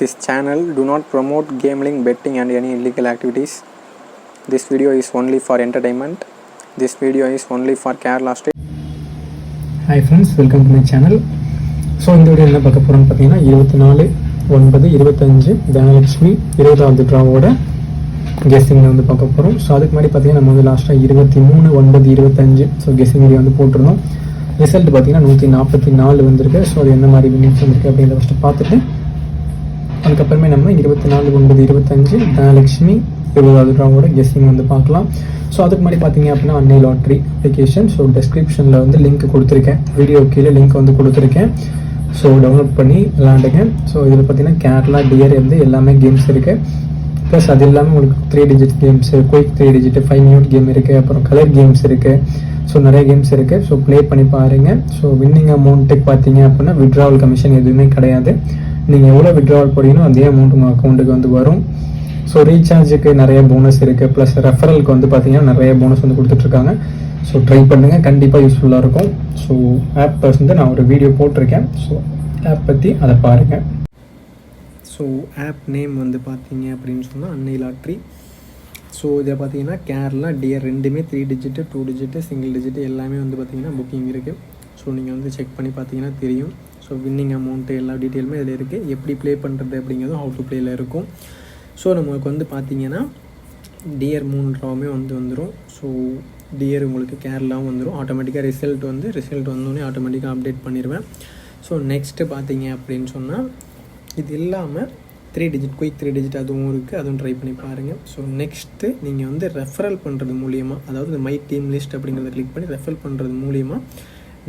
This channel do not promote gambling, betting and any illegal activities. This video is only for entertainment. This video is only for Kerala State. Hi friends welcome to my channel so இந்த video என்ன பார்க்க போகிறோம்னு பார்த்தீங்கன்னா இருபத்தி நாலு ஒன்பது இருபத்தஞ்சு தனலட்சுமி இருபதாவது ட்ராவோட கெஸ்டிங் வந்து பார்க்க போகிறோம் ஸோ அதுக்கு முன்னாடி பார்த்தீங்கன்னா நம்ம வந்து லாஸ்ட்டாக இருபத்தி மூணு ஒன்பது இருபத்தஞ்சு ஸோ கெஸ்டிங் வீடியோ வந்து போட்டிருந்தோம் ரிசல்ட் பார்த்தீங்கன்னா நூற்றி நாற்பத்தி நாலு வந்திருக்கு ஸோ அது என்ன மாதிரி வின்னிங்ஸ் வந்திருக்கு அப்படின்றத ஃபஸ்ட்டு பார்த்துட்டு அதுக்கப்புறமே நம்ம இருபத்தி நாலு ஒன்பது இருபத்தஞ்சு தனலட்சுமி இருபதாவது ட்ராவோட வந்து பார்க்கலாம். ஸோ அதுக்கு முன்னாடி பார்த்தீங்க அப்படின்னா அன்னை லாட்ரி அப்ளிகேஷன் ஸோ டெஸ்கிரிப்ஷனில் வந்து லிங்க் கொடுத்துருக்கேன். வீடியோ கீழே லிங்க் வந்து கொடுத்துருக்கேன். ஸோ டவுன்லோட் பண்ணி விளாண்டுங்க ஸோ இதில் பார்த்தீங்கன்னா கேரளா டியர் வந்து எல்லாமே கேம்ஸ் இருக்குது ப்ளஸ் அது இல்லாமல் உங்களுக்கு three digit games quick three digit five minute game இருக்குது அப்புறம் கலர் கேம்ஸ் இருக்குது ஸோ நிறைய கேம்ஸ் இருக்குது ஸோ ப்ளே பண்ணி பாருங்கள் ஸோ வின்னிங் அமௌண்ட்டுக்கு பார்த்தீங்க அப்படின்னா விட்ராவல் கமிஷன் எதுவுமே கிடையாது. நீங்கள் எவ்வளோ விட்ராவல் போடுறீங்களோ அதே அமௌண்ட் உங்கள் அக்கௌண்ட்டுக்கு வந்து வரும். ஸோ ரீசார்ஜுக்கு நிறைய போனஸ் இருக்குது ப்ளஸ் ரெஃபரலுக்கு வந்து பார்த்தீங்கன்னா நிறைய போனஸ் வந்து கொடுத்துட்ருக்காங்க. ஸோ ட்ரை பண்ணுங்கள் கண்டிப்பாக யூஸ்ஃபுல்லாக இருக்கும். ஸோ ஆப் வந்து நான் ஒரு வீடியோ போட்டிருக்கேன். ஸோ ஆப் பற்றி அதை பாருங்கள் ஸோ ஆப் நேம் வந்து பார்த்தீங்க அப்படின்னு சொன்னால் அன்னை லாட்ரி. ஸோ இதை பார்த்தீங்கன்னா கேரளா டியர் ரெண்டுமே three digit two digit single digit எல்லாமே வந்து பார்த்தீங்கன்னா புக்கிங் இருக்குது ஸோ நீங்கள் வந்து செக் பண்ணி பார்த்தீங்கன்னா தெரியும். ஸோ வின்னிங் அமௌண்ட்டு எல்லா டீட்டெயிலுமே இதில் இருக்குது எப்படி ப்ளே பண்ணுறது அப்படிங்கிறதும் ஹவு டு ப்ளேயில் இருக்கும். ஸோ நம்மளுக்கு வந்து பார்த்தீங்கன்னா டியர் மூணு ட்ராவுமே வந்து வந்துடும் ஸோ டியர் உங்களுக்கு கேரளாவும் வந்துடும் ஆட்டோமேட்டிக்காக ரிசல்ட் வந்து ரிசல்ட் வந்தோடனே ஆட்டோமேட்டிக்காக அப்டேட் பண்ணிடுவேன் ஸோ நெக்ஸ்ட்டு பார்த்தீங்க அப்படின்னு சொன்னால் இது இல்லாமல் three digit quick three digit அதுவும் இருக்குது அதுவும் ட்ரை பண்ணி பாருங்கள் ஸோ நெக்ஸ்ட்டு நீங்கள் வந்து ரெஃபரல் பண்ணுறது மூலியமாக அதாவது இந்த மை டீம் லிஸ்ட் அப்படிங்கிறத கிளிக் பண்ணி ரெஃபர் பண்ணுறது மூலியமாக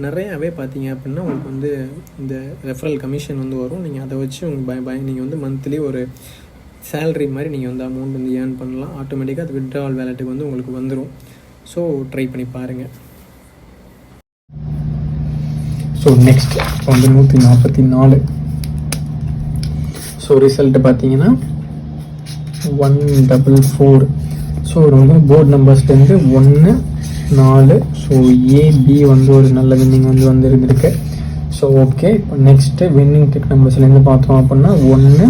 நிறையாவே பார்த்தீங்க அப்படின்னா உங்களுக்கு வந்து இந்த ரெஃபரல் கமிஷன் வந்து வரும். நீங்கள் அதை வச்சு உங்களுக்கு பய பய நீங்கள் வந்து மந்த்லி ஒரு சேலரி மாதிரி நீங்கள் வந்து அமௌண்ட் வந்து ஏர்ன் பண்ணலாம். ஆட்டோமேட்டிக்காக அது விட்ராவல் வேலெட்டுக்கு வந்து உங்களுக்கு வந்துடும் ஸோ ட்ரை பண்ணி பாருங்கள் ஸோ நெக்ஸ்ட் இப்போ வந்து நூற்றி நாற்பத்தி நாலு ஸோ ரிசல்ட் பார்த்தீங்கன்னா ஒன் டபுள் ஃபோர் ஸோ வந்து போர்டு நம்பர்ஸ்லேருந்து ஒன்று நாலு ஸோ ஏபி வந்து ஒரு நல்ல வின்னிங் வந்து வந்துருந்துருக்கு. ஸோ ஓகே இப்போ நெக்ஸ்ட்டு வின்னிங் டெக் நம்பர்ஸ்லேருந்து பார்த்தோம் அப்படின்னா ஒன்று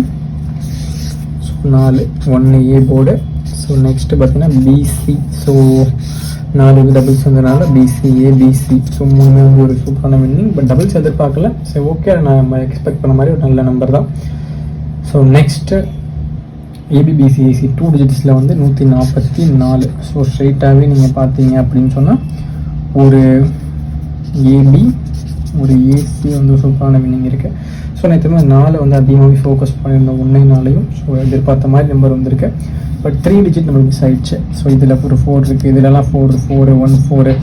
ஸோ நாலு ஒன்று ஏ போர்டு ஸோ நெக்ஸ்ட்டு பார்த்தீங்கன்னா பிசி ஸோ நாலு டபுள்ஸ் வந்ததுனால பிசிஏ பிசி ஸோ மூணு வந்து ஒரு சூப்பரான வின்னிங் பட் டபுள்ஸ் எதிர்பார்க்கல. சரி ஓகே நான் நம்ம எக்ஸ்பெக்ட் பண்ண மாதிரி ஒரு நல்ல நம்பர் தான். ஸோ நெக்ஸ்ட்டு ஏபிபிசிஏசி டூ டிஜிட்ஸில் வந்து நூற்றி நாற்பத்தி நாலு. ஸோ ஸ்ட்ரைட்டாகவே நீங்கள் பார்த்தீங்க அப்படின்னு சொன்னால் ஒரு ஏபி ஒரு ஏசி வந்து சூப்பரான வின்னிங் இருக்குது ஸோ நேற்றுமே நாலு வந்து அதிகமாகவே ஃபோக்கஸ் பண்ணியிருந்தோம் ஒன்றே நாளையும் ஸோ எதிர்பார்த்த மாதிரி நம்பர் வந்திருக்கு. பட் த்ரீ டிஜிட் நம்மளுக்கு மிஸ் ஆயிடுச்சு. ஸோ இதில் ஒரு ஃபோர் இருக்குது இதிலலாம் four four one four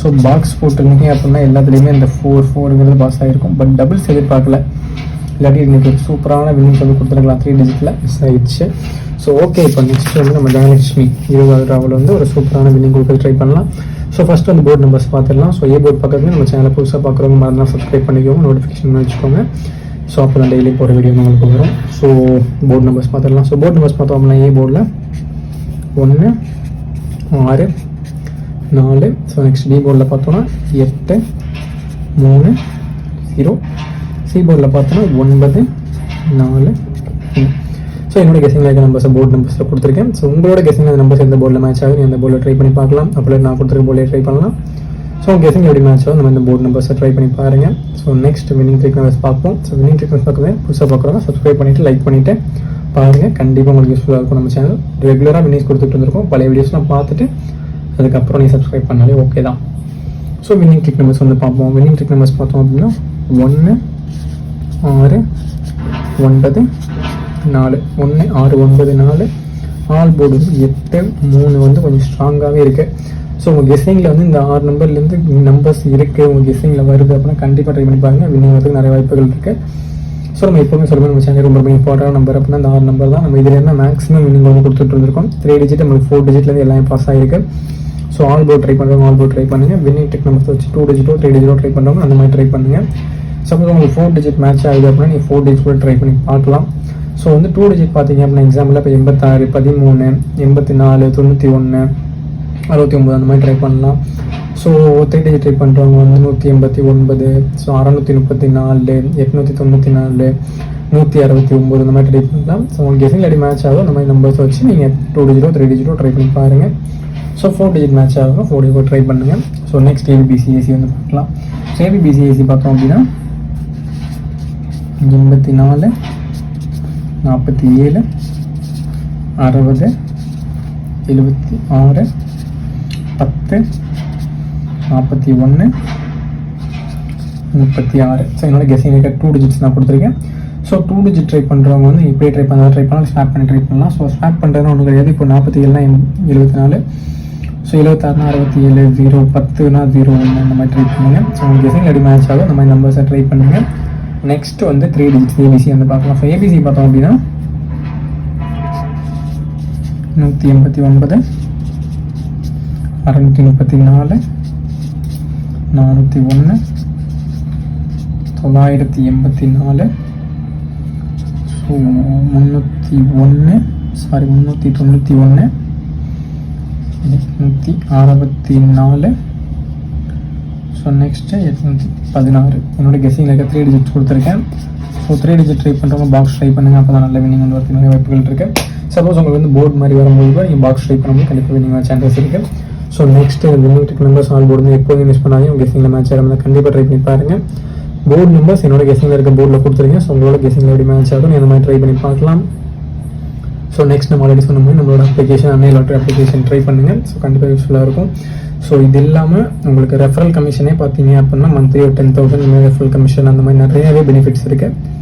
so box போட்டிருந்தீங்க அப்படின்னா எல்லாத்துலேயுமே இந்த ஃபோர் ஃபோருங்கிறது பாஸ் ஆகிருக்கும் பட் டபுள்ஸ் எதிர்பார்க்கல. இல்லாட்டி இன்றைக்கி ஒரு சூப்பரான வின்னிங் சொல்லி கொடுத்துருக்கலாம். த்ரீ டிஜிட்டில் மிஸ் ஆயிடுச்சு. ஸோ ஓகே இப்போ நெக்ஸ்ட் வந்து நம்ம தனலட்சுமி இருபதாவது ராவில் வந்து ஒரு சூப்பரான வின்னிங் கொடுக்க ட்ரை பண்ணலாம். ஸோ ஃபஸ்ட் வந்து போர்டு நம்பர்ஸ் பார்த்துடலாம். ஸோ ஏ போர்டு பக்கத்துல நம்ம சேனலை புதுசாக பார்க்குறவங்க மறந்துலாம் சப்ஸ்கிரைப் பண்ணிக்கோங்க. நோட்டிஃபிகேஷன் வச்சுக்கோங்க. ஸோ அப்போ தான் டெய்லி போகிற வீடியோ உங்களுக்கு வரும். ஸோ போர்டு நம்பர்ஸ் பார்த்துடலாம். ஸோ போர்டு நம்பர்ஸ் பார்த்தோம் அப்படின்னா ஏ போர்டில் ஒன்று ஆறு நாலு. ஸோ நெக்ஸ்ட் பி போர்டில் பார்த்தோன்னா எட்டு மூணு ஜீரோ சி போர்டில் பார்த்தோன்னா ஒன்பது நாலு ஸோ என்னோட கெஸிங் இருக்க நம்பர்ஸ் போர்டு நம்பர்ஸில் கொடுத்துருக்கேன். ஸோ உங்களோட கெஸிங் நம்பர்ஸ் எந்த போர்டில் மேட்ச் ஆகும் அந்த போர்டில் ட்ரை பண்ணி பார்க்கலாம். அப்படி நான் கொடுத்துருக்க போர்டில் ட்ரை பண்ணலாம். ஸோ கெஸிங் எப்படி மேட்ச் ஆகும் நம்ம இந்த போர்டு நம்பர்ஸை ட்ரை பண்ணி பாருங்கள் so next winning trick numbers பார்ப்போம். ஸோ வினிங் ட்ரிக் நம்பர்ஸ் பார்க்குறது புதுசாக பார்க்குறோம் சப்ஸ்கிரைப் பண்ணிவிட்டு லைக் பண்ணிவிட்டு பாருங்கள் கண்டிப்பாக உங்களுக்கு யூஸ்ஃபுல்லாக இருக்கும் நம்ம சேனல் ரெகுலராக வினிங்ஸ் கொடுத்துட்டு இருந்திருக்கோம். பழைய வீடியோஸ்லாம் பார்த்துட்டு அதுக்கப்புறம் நீ சப்ஸ்கிரைப் பண்ணாலே ஓகே தான். ஸோ வின்னிங் ட்ரிக் நம்பர்ஸ் வந்து பார்ப்போம். வின்னிங் ட்ரிக் நம்பர்ஸ் பார்த்தோம் அப்படின்னா ஒன்று ஆறு ஒன்பது நாலு ஒன்று ஆறு ஒன்பது நாலு. ஆல் போர்டு வந்து எட்டு மூணு வந்து கொஞ்சம் ஸ்ட்ராங்காகவே இருக்குது ஸோ உங்கள் கெஸ்ஸிங்கில் வந்து இந்த ஆறு நம்பர்லேருந்து நம்பர்ஸ் இருக்குது உங்கள் கெஸ்ஸிங்கில் வருது அப்படின்னா கண்டிப்பாக ட்ரை பண்ணி பாருங்கள் வின்னிங் நிறைய வாய்ப்புகள் இருக்குது ஸோ நம்ம எப்போவுமே சொல்லுவோம் நம்ம சேனல் ரொம்ப ரொம்ப இம்பார்ட்டன்ட் நம்பர் அப்படின்னா அந்த ஆறு நம்பர் தான். நம்ம இதில் என்ன மேக்ஸிமம் வின்னிங் வந்து கொடுத்துட்டு இருந்திருக்கோம். த்ரீ டிஜிட் நம்மளுக்கு ஃபோர் டிஜிட்லேருந்து எல்லாமே பாஸ் ஆகிருக்கு ஸோ ஆல் போர்ட் ட்ரை பண்ணுறவங்க ஆல் போர்ட் ட்ரை பண்ணுங்கள் வின்னிங் டெக் நம்பர்ஸ் வச்சு டூ டிஜிட்டோ த்ரீ டிஜிட்டோ ட்ரை பண்ணுறவங்க அந்த மாதிரி ட்ரை பண்ணுங்கள் சப்போஸ் உங்களுக்கு ஃபோர் டிஜிட் மேட்ச் ஆகுது அப்படின்னா நீங்கள் ஃபோர் டிஜிட் கூட ட்ரை பண்ணி பார்க்கலாம். ஸோ வந்து டூ டிஜிட் பார்த்தீங்க அப்படின்னா எக்ஸாம்பிள் இப்போ எண்பத்தாறு பதிமூணு எண்பத்தி நாலு தொண்ணூற்றி ஒன்று அறுபத்தி ஒம்பது அந்த மாதிரி ட்ரை பண்ணலாம். ஸோ த்ரீ டிஜிட் ட்ரை பண்ணுறவங்க வந்து நூற்றி எண்பத்தி ஒன்பது ஸோ அறநூற்றி முப்பத்தி நாலு எட்நூற்றி தொண்ணூற்றி நாலு நூற்றி அறுபத்தி ஒம்பது இந்த மாதிரி ட்ரை பண்ணலாம். ஸோ உங்களுக்கு கெசிங் அடி மேட்ச் ஆகும் அந்த மாதிரி நம்பர்ஸ் வச்சு நீங்கள் டூ டிஜிட்டோ த்ரீ டிஜிட்டோ ட்ரை பண்ணி பாருங்கள் ஸோ ஃபோர் டிஜிட் மேட்ச் ஆகும் ஃபோர் டிஜிட் ட்ரை பண்ணுங்கள் ஸோ நெக்ஸ்ட் ஏபிபிசிஎஸ்சி வந்து பார்க்கலாம். ஸோ ஏபிபிசிஎஸ்சி பார்த்தோம் அப்படின்னா எண்பத்தி நாலு நாற்பத்தி ஏழு அறுபது எழுபத்தி ஆறு பத்து நாற்பத்தி ஒன்று முப்பத்தி ஆறு. ஸோ என்னோட கெஸிங் இருக்க டூ டிஜிட்ஸ் நான் கொடுத்துருக்கேன். ஸோ டூ டிஜிட் ட்ரை பண்ணுறவங்க வந்து இப்படியே ட்ரை பண்ணலாம் ட்ரை பண்ணலாம் ஸ்வாப் பண்ணி ட்ரை பண்ணலாம். ஸோ ஸ்வாப் பண்ணுறது ஒன்று கிடையாது. இப்போ நாற்பத்தி ஏழுனா எழுபத்தி நாலு. ஸோ எழுபத்தாறுனா அறுபத்தி ஏழு ஜீரோ பத்துனா ஜீரோ ஒன்று இந்த மாதிரி ட்ரை பண்ணுங்கள் ஸோ உங்களுக்கு கெஸிங் ரெடி மேட்ச் ஆகும். அந்த மாதிரி நம்பர்ஸை ட்ரை பண்ணுங்கள் நெக்ஸ்ட் வந்து த்ரீ டிஜிட்ஸ் ஏபிசி வந்து பார்க்கலாம். ஸோ ஏபிசி பார்த்தோம் அப்படின்னா நூற்றி எண்பத்தி ஒன்பது அறநூற்றி முப்பத்தி நாலு நானூற்றி ஒன்று தொள்ளாயிரத்தி எண்பத்தி நாலு ஸோ முந்நூற்றி ஒன்று சாரி முந்நூற்றி தொண்ணூற்றி ஒன்று நூற்றி அறுபத்தி நாலு ஸோ நெக்ஸ்ட்டு எட்நூற்றி பதினாறு. என்னோடய கெஸிங்கில் இருக்க த்ரீ டிஜிட் கொடுத்துருக்கேன். ஸோ த்ரீ டிஜிட் ட்ரை பண்ணுறவங்க பாக்ஸ் ட்ரை பண்ணுங்கள் அப்போ தான் நல்ல வினிங் வந்து வரதுக்கு நிறைய வாய்ப்புகள் இருக்குது சப்போஸ் உங்களுக்கு வந்து போர்டு மாதிரி வரும்போது கூட நீங்கள் பாக்ஸ் ட்ரை பண்ணும்போது கண்டிப்பாக வினிங் சான்சஸ் இருக்குது so next limited members all board எப்போதும் மிஸ் பண்ணாதீங்க. உங்கள் கெஸிங்கில் மேட்ச் ஆகிறவங்க கண்டிப்பாக ட்ரை பண்ணி பாருங்கள் போர்டு நம்பர்ஸ் என்னோட கெஸிங்கில் இருக்க போர்டில் கொடுத்துருக்கேன். ஸோ உங்களோட கெஸிங்கில் எப்படி மேட்ச் ஆகும் அந்த மாதிரி ட்ரை பண்ணி பார்க்கலாம். ஸோ நெக்ஸ்ட் நம்ம ஆல்ரெடி சொன்ன மாதிரி நம்மளோட அப்ளிகேஷன் அன்னை லாட்ரி அப்ளிகேஷன் ட்ரை பண்ணுங்கள் ஸோ கண்டிப்பாக யூஸ்ஃபுல்லாக இருக்கும். ஸோ இது இல்லாமல் உங்களுக்கு ரெஃபரல் கமிஷனே பார்த்தீங்க அப்படின்னா மந்த்லி ஒரு டென் தௌசண்ட் இந்த மாதிரி ரெஃபரல் கமிஷன் அந்த மாதிரி நிறையவே பெனிஃபிட்ஸ் இருக்குது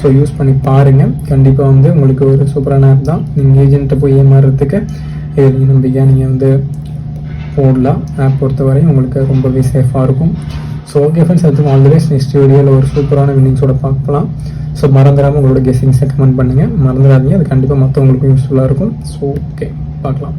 ஸோ யூஸ் பண்ணி பாருங்கள் கண்டிப்பாக வந்து உங்களுக்கு ஒரு சூப்பரான ஆப் தான். நீங்கள் ஏஜென்ட்டை போய் ஏமாறுறதுக்கு இது நீங்கள் நம்பிக்கையாக நீங்கள் வந்து போடலாம். ஆப் பொறுத்தவரையும் உங்களுக்கு ரொம்பவே சேஃபாக இருக்கும். ஸோ ஓகே ஃப்ரெண்ட்ஸ் அதுக்கு ஆல்வேஸ் நெக்ஸ்ட் வீடியோவில் ஒரு சூப்பரான வின்னிங்ஸோட பார்க்கலாம். ஸோ மறந்துடாமல் உங்களோட கெஸ்ஸிங்ஸை கமெண்ட் பண்ணுங்கள் மறந்துடாதீங்க. அது கண்டிப்பாக மற்றவங்களுக்கும் யூஸ்ஃபுல்லாக இருக்கும். ஸோ ஓகே பார்க்கலாம்.